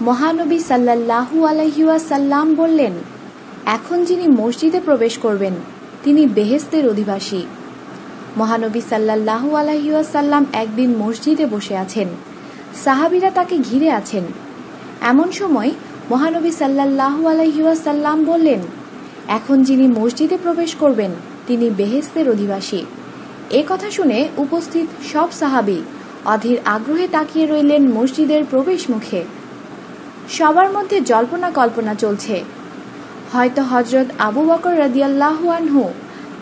মহানবী সাল্লাল্লাহু আলহিউসাল্লাম বললেন, এখন যিনি মসজিদে প্রবেশ করবেন, তিনি বেহেস্তের অধিবাসী। মহানবী সাল্লাল্লাহু আলহিউসাল্লাম একদিন মসজিদে বসে আছেন। সাহাবিরা তাকে ঘিরে আছেন। এমন সময় মহানবী সাল্লাল্লাহু আলহিউসাল্লাম বললেন, এখন যিনি মসজিদে প্রবেশ করবেন, তিনি বেহেস্তের অধিবাসী। এ কথা শুনে উপস্থিত সব সাহাবি অধীর আগ্রহে তাকিয়ে রইলেন মসজিদের প্রবেশ মুখে সবার মধ্যে জল্পনা কল্পনা চলছে। হয়তো হজরত আবু বকর রাদিয়াল্লাহু আনহু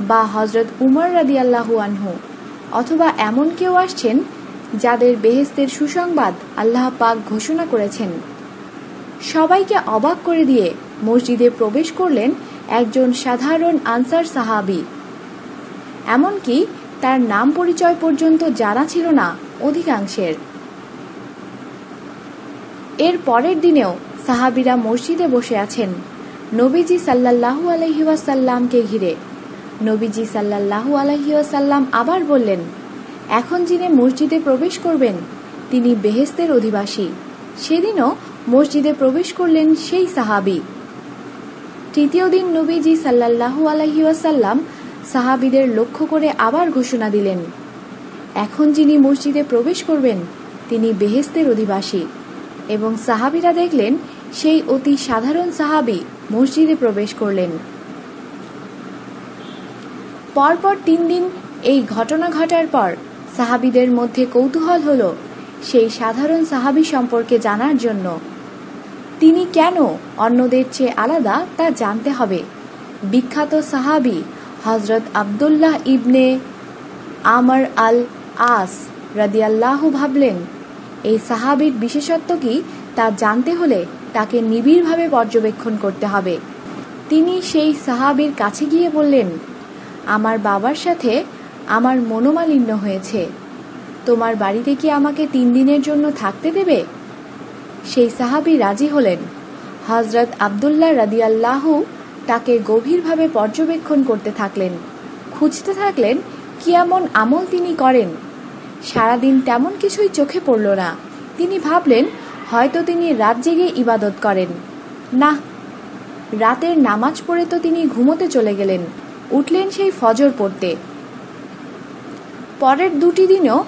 বা হজরত উমর রাদিয়াল্লাহু আনহু অথবা এমন কেউ আসছেন যাদের বেহেস্তের সুসংবাদ আল্লাহ পাক ঘোষণা করেছেন। সবাইকে অবাক করে দিয়ে মসজিদে প্রবেশ করলেন একজন সাধারণ আনসার সাহাবি। এমনকি তার নাম পরিচয় পর্যন্ত জানা ছিল না অধিকাংশের। এর পরের দিনেও সাহাবিরা মসজিদে বসে আছেন। নবীজি সাল্লাল্লাহু আলহিউসাল্লামকে ঘিরে। নবীজি সাল্লাল্লাহু আলহিউসাল্লাম আবার বললেন, এখন যিনি মসজিদে প্রবেশ করবেন, তিনি বেহেস্তের অধিবাসী। সেদিনও মসজিদে প্রবেশ করলেন সেই সাহাবি। তৃতীয় দিন নবীজি সাল্লাল্লাহু আলহিউসাল্লাম সাহাবিদের লক্ষ্য করে আবার ঘোষণা দিলেন, এখন যিনি মসজিদে প্রবেশ করবেন, তিনি বেহেস্তের অধিবাসী। এবং সাহাবিরা দেখলেন, সেই অতি সাধারণ সাহাবি মসজিদে প্রবেশ করলেন। পরপর তিন দিন এই ঘটনা ঘটার পর সাহাবিদের মধ্যে কৌতূহল হল সেই সাধারণ সাহাবি সম্পর্কে জানার জন্য। তিনি কেন অন্যদের চেয়ে আলাদা তা জানতে হবে। বিখ্যাত সাহাবি হজরত আবদুল্লাহ ইবনে আমর আল আস রাদিয়াল্লাহ ভাবলেন এই সাহাবির বিশেষত্ব কি তা জানতে হলে তাকে নিবিড়ভাবে পর্যবেক্ষণ করতে হবে। তিনি সেই সাহাবির কাছে গিয়ে বললেন, আমার বাবার সাথে আমার মনোমালিন্য হয়েছে। তোমার বাড়িতে কি আমাকে তিন দিনের জন্য থাকতে দেবে? সেই সাহাবি রাজি হলেন। হজরত আবদুল্লাহ রাদিয়াল্লাহু তাকে গভীরভাবে পর্যবেক্ষণ করতে থাকলেন। খুঁজতে থাকলেন, কি এমন আমল তিনি করেন? সারাদিন তেমন কিছুই চোখে পড়ল না। তিনি ভাবলেন, হয়তো তিনি রাত জেগে ইবাদত করেন। না রাতের নামাজ পড়ে তো তিনি ঘুমোতে চলে গেলেন। উঠলেন সেই ফজর পড়তে। পরের দুটি দিনও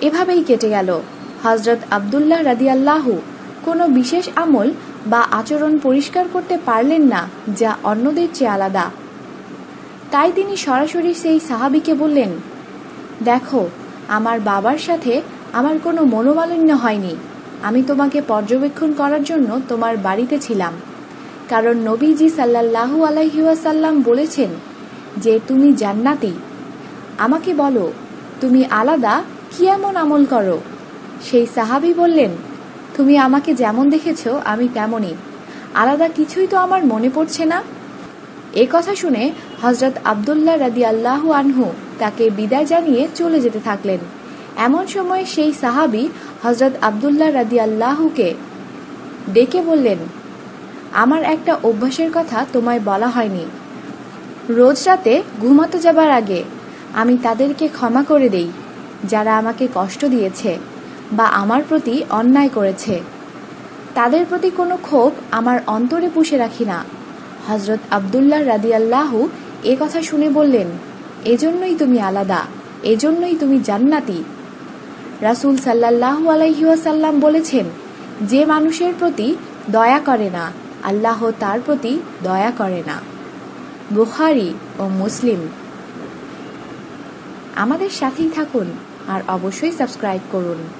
এভাবেই কেটে গেল। হজরত আবদুল্লাহ রাদিয়াল্লাহু কোনো বিশেষ আমল বা আচরণ পরিষ্কার করতে পারলেন না, যা অন্যদের চেয়ে আলাদা। তাই তিনি সরাসরি সেই সাহাবিকে বললেন, দেখো আমার বাবার সাথে আমার কোনো মনোমালিন্য হয়নি। আমি তোমাকে পর্যবেক্ষণ করার জন্য তোমার বাড়িতে ছিলাম। কারণ নবীজি সাল্লাল্লাহু আলাইহিওয়াসাল্লাম বলেছেন যে তুমি জান্নাতি। আমাকে বলো, তুমি আলাদা কি এমন আমল করো? সেই সাহাবি বললেন, তুমি আমাকে যেমন দেখেছ, আমি তেমনই। আলাদা কিছুই তো আমার মনে পড়ছে না? এ কথা শুনে হজরত আবদুল্লাহ রাদি আল্লাহ আনহু তাকে বিদায় জানিয়ে চলে যেতে থাকলেন। এমন সময় সেই সাহাবি হজরত আবদুল্লাহ রাদি আল্লাহকে ডেকে বললেন, আমার একটা অভ্যাসের কথা তোমায় বলা হয়নি। রোজ রাতে ঘুমাতে যাবার আগে আমি তাদেরকে ক্ষমা করে দেই, যারা আমাকে কষ্ট দিয়েছে বা আমার প্রতি অন্যায় করেছে। তাদের প্রতি কোনো ক্ষোভ আমার অন্তরে পুষে রাখি না। হজরত আবদুল্লাহ রাদিয়াল্লাহু এ কথা শুনে বললেন, এজন্যই তুমি আলাদা, এজন্যই তুমি জান্নাতি। রাসুল সাল্লাল্লাহু আলাইহিওয়াসাল্লাম বলেছেন, যে মানুষের প্রতি দয়া করে না, আল্লাহ তার প্রতি দয়া করে না। বুখারি ও মুসলিম। আমাদের সাথেই থাকুন আর অবশ্যই সাবস্ক্রাইব করুন।